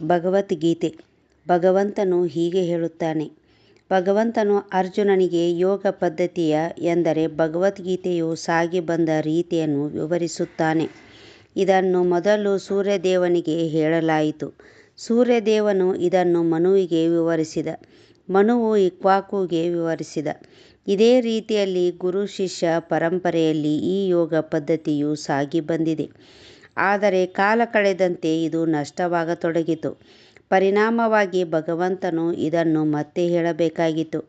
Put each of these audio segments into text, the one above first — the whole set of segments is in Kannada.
ಭಗವದ್ಗೀತೆ ಭಗವಂತನು ಹೀಗೆ ಹೇಳುತ್ತಾನೆ ಭಗವಂತನು ಅರ್ಜುನನಿಗೆ ಯೋಗ ಪದ್ಧತಿಯ ಎಂದರೆ ಭಗವದ್ಗೀತೆಯು ಸಾಗಿ ಬಂದ ರೀತಿಯನ್ನು ವಿವರಿಸುತ್ತಾನೆ. ಇದನ್ನು ಮೊದಲು ಸೂರ್ಯದೇವನಿಗೆ ಹೇಳಲಾಯಿತು. ಸೂರ್ಯದೇವನು ಇದನ್ನು ಮನುವಿಗೆ ವಿವರಿಸಿದ. ಮನುವು ಇಕ್ವಾಕುಗೆ ವಿವರಿಸಿದ. ಇದೇ ರೀತಿಯಲ್ಲಿ ಗುರು ಶಿಷ್ಯ ಪರಂಪರೆಯಲ್ಲಿ ಈ ಯೋಗ ಪದ್ಧತಿಯು ಸಾಗಿ ಬಂದಿದೆ. ಆದರೆ ಕಾಲ ಕಳೆದಂತೆ ಇದು ನಷ್ಟವಾಗತೊಡಗಿತು. ಪರಿಣಾಮವಾಗಿ ಭಗವಂತನು ಇದನ್ನು ಮತ್ತೆ ಹೇಳಬೇಕಾಗಿತ್ತು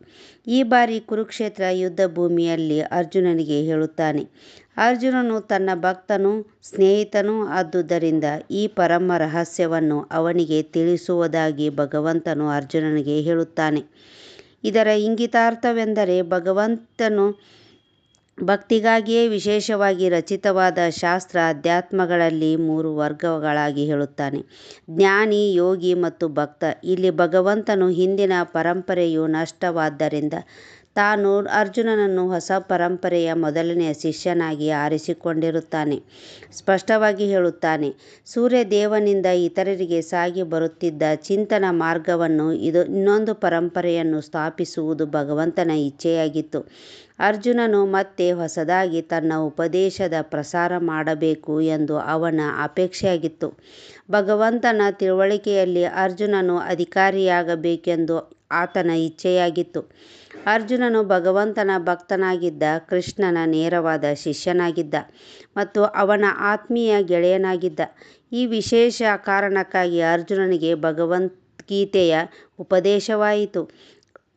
ಈ ಬಾರಿ ಕುರುಕ್ಷೇತ್ರ ಯುದ್ಧಭೂಮಿಯಲ್ಲಿ ಅರ್ಜುನನಿಗೆ ಹೇಳುತ್ತಾನೆ. ಅರ್ಜುನನು ತನ್ನ ಭಕ್ತನೂ, ಸ್ನೇಹಿತನೂ ಆದುದರಿಂದ ಈ ಪರಮ ರಹಸ್ಯವನ್ನು ಅವನಿಗೆ ತಿಳಿಸುವುದಾಗಿ ಭಗವಂತನು ಅರ್ಜುನನಿಗೆ ಹೇಳುತ್ತಾನೆ. ಇದರ ಇಂಗಿತಾರ್ಥವೆಂದರೆ ಭಗವಂತನು ಭಕ್ತಿಗಾಗಿಯೇ ವಿಶೇಷವಾಗಿ ರಚಿತವಾದ ಶಾಸ್ತ್ರ ಅಧ್ಯಾತ್ಮಗಳಲ್ಲಿ ಮೂರು ವರ್ಗಗಳಾಗಿ ಹೇಳುತ್ತಾನೆ. ಜ್ಞಾನಿ, ಯೋಗಿ ಮತ್ತು ಭಕ್ತ. ಇಲ್ಲಿ ಭಗವಂತನು ಹಿಂದಿನ ಪರಂಪರೆಯು ನಷ್ಟವಾದ್ದರಿಂದ ತಾನು ಅರ್ಜುನನನ್ನು ಹೊಸ ಪರಂಪರೆಯ ಮೊದಲನೆಯ ಶಿಷ್ಯನಾಗಿ ಆರಿಸಿಕೊಂಡಿರುತ್ತಾನೆ. ಸ್ಪಷ್ಟವಾಗಿ ಹೇಳುತ್ತಾನೆ. ಸೂರ್ಯದೇವನಿಂದ ಇತರರಿಗೆ ಸಾಗಿ ಬರುತ್ತಿದ್ದ ಚಿಂತನ ಮಾರ್ಗವನ್ನು ಇದು ಇನ್ನೊಂದು ಪರಂಪರೆಯನ್ನು ಸ್ಥಾಪಿಸುವುದು ಭಗವಂತನ ಇಚ್ಛೆಯಾಗಿತ್ತು. ಅರ್ಜುನನು ಮತ್ತೆ ಹೊಸದಾಗಿ ತನ್ನ ಉಪದೇಶದ ಪ್ರಸಾರ ಮಾಡಬೇಕು ಎಂದು ಅವನ ಅಪೇಕ್ಷೆಯಾಗಿತ್ತು. ಭಗವಂತನ ತಿಳುವಳಿಕೆಯಲ್ಲಿ ಅರ್ಜುನನು ಅಧಿಕಾರಿಯಾಗಬೇಕೆಂದು ಆತನ ಇಚ್ಛೆಯಾಗಿತ್ತು. ಅರ್ಜುನನು ಭಗವಂತನ ಭಕ್ತನಾಗಿದ್ದ, ಕೃಷ್ಣನ ನೇರವಾದ ಶಿಷ್ಯನಾಗಿದ್ದ ಮತ್ತು ಅವನ ಆತ್ಮೀಯ ಗೆಳೆಯನಾಗಿದ್ದ. ಈ ವಿಶೇಷ ಕಾರಣಕ್ಕಾಗಿ ಅರ್ಜುನನಿಗೆ ಭಗವದ್ಗೀತೆಯ ಉಪದೇಶವಾಯಿತು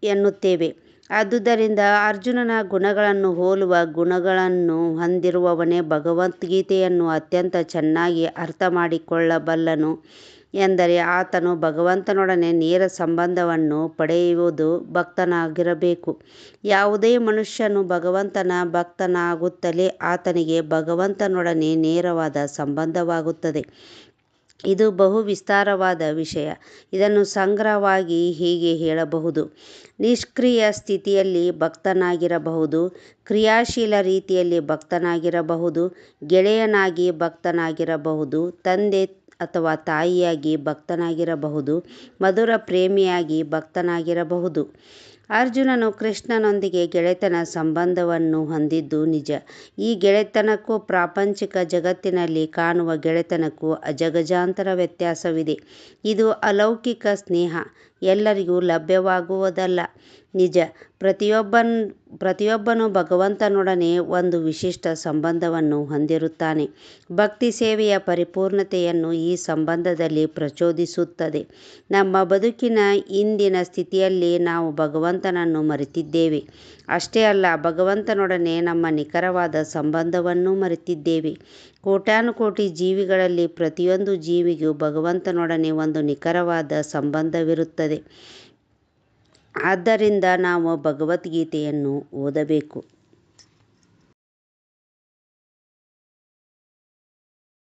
ಎನ್ನುತ್ತೇವೆ. ಆದುದರಿಂದ ಅರ್ಜುನನ ಗುಣಗಳನ್ನು ಹೋಲುವ ಗುಣಗಳನ್ನು ಹೊಂದಿರುವವನೇ ಭಗವದ್ಗೀತೆಯನ್ನು ಅತ್ಯಂತ ಚೆನ್ನಾಗಿ ಅರ್ಥಮಾಡಿಕೊಳ್ಳಬಲ್ಲನು. ಎಂದರೆ ಆತನು ಭಗವಂತನೊಡನೆ ನೇರ ಸಂಬಂಧವನ್ನು ಪಡೆಯುವುದು ಭಕ್ತನಾಗಿರಬೇಕು. ಯಾವುದೇ ಮನುಷ್ಯನು ಭಗವಂತನ ಭಕ್ತನಾಗುತ್ತಲೇ ಆತನಿಗೆ ಭಗವಂತನೊಡನೆ ನೇರವಾದ ಸಂಬಂಧವಾಗುತ್ತದೆ. ಇದು ಬಹು ವಿಸ್ತಾರವಾದ ವಿಷಯ. ಇದನ್ನು ಸಂಗ್ರಹವಾಗಿ ಹೀಗೆ ಹೇಳಬಹುದು. ನಿಷ್ಕ್ರಿಯ ಸ್ಥಿತಿಯಲ್ಲಿ ಭಕ್ತನಾಗಿರಬಹುದು, ಕ್ರಿಯಾಶೀಲ ರೀತಿಯಲ್ಲಿ ಭಕ್ತನಾಗಿರಬಹುದು, ಗೆಳೆಯನಾಗಿ ಭಕ್ತನಾಗಿರಬಹುದು, ತಂದೆ ಅಥವಾ ತಾಯಿಯಾಗಿ ಭಕ್ತನಾಗಿರಬಹುದು, ಮಧುರ ಪ್ರೇಮಿಯಾಗಿ ಭಕ್ತನಾಗಿರಬಹುದು. ಅರ್ಜುನನು ಕೃಷ್ಣನೊಂದಿಗೆ ಗೆಳೆತನ ಸಂಬಂಧವನ್ನು ಹೊಂದಿದ್ದು ನಿಜ. ಈ ಗೆಳೆತನಕ್ಕೂ ಪ್ರಾಪಂಚಿಕ ಜಗತ್ತಿನಲ್ಲಿ ಕಾಣುವ ಗೆಳೆತನಕ್ಕೂ ಅಜಗಜಾಂತರ ವ್ಯತ್ಯಾಸವಿದೆ. ಇದು ಅಲೌಕಿಕ ಸ್ನೇಹ. ಎಲ್ಲರಿಗೂ ಲಭ್ಯವಾಗುವುದಲ್ಲ. ನಿಜ. ಪ್ರತಿಯೊಬ್ಬನೂ ಭಗವಂತನೊಡನೆ ಒಂದು ವಿಶಿಷ್ಟ ಸಂಬಂಧವನ್ನು ಹೊಂದಿರುತ್ತಾನೆ. ಭಕ್ತಿ ಸೇವೆಯ ಪರಿಪೂರ್ಣತೆಯನ್ನು ಈ ಸಂಬಂಧದಲ್ಲಿ ಪ್ರಚೋದಿಸುತ್ತದೆ. ನಮ್ಮ ಬದುಕಿನ ಇಂದಿನ ಸ್ಥಿತಿಯಲ್ಲಿ ನಾವು ಭಗವಂತನನ್ನು ಮರೆತಿದ್ದೇವೆ. ಅಷ್ಟೇ ಅಲ್ಲ, ಭಗವಂತನೊಡನೆ ನಮ್ಮ ನಿಖರವಾದ ಸಂಬಂಧವನ್ನೂ ಮರೆತಿದ್ದೇವೆ. ಕೋಟ್ಯಾನುಕೋಟಿ ಜೀವಿಗಳಲ್ಲಿ ಪ್ರತಿಯೊಂದು ಜೀವಿಗೂ ಭಗವಂತನೊಡನೆ ಒಂದು ನಿಖರವಾದ ಸಂಬಂಧವಿರುತ್ತದೆ. ಆದ್ದರಿಂದ ನಾವು ಭಗವದ್ಗೀತೆಯನ್ನು ಓದಬೇಕು.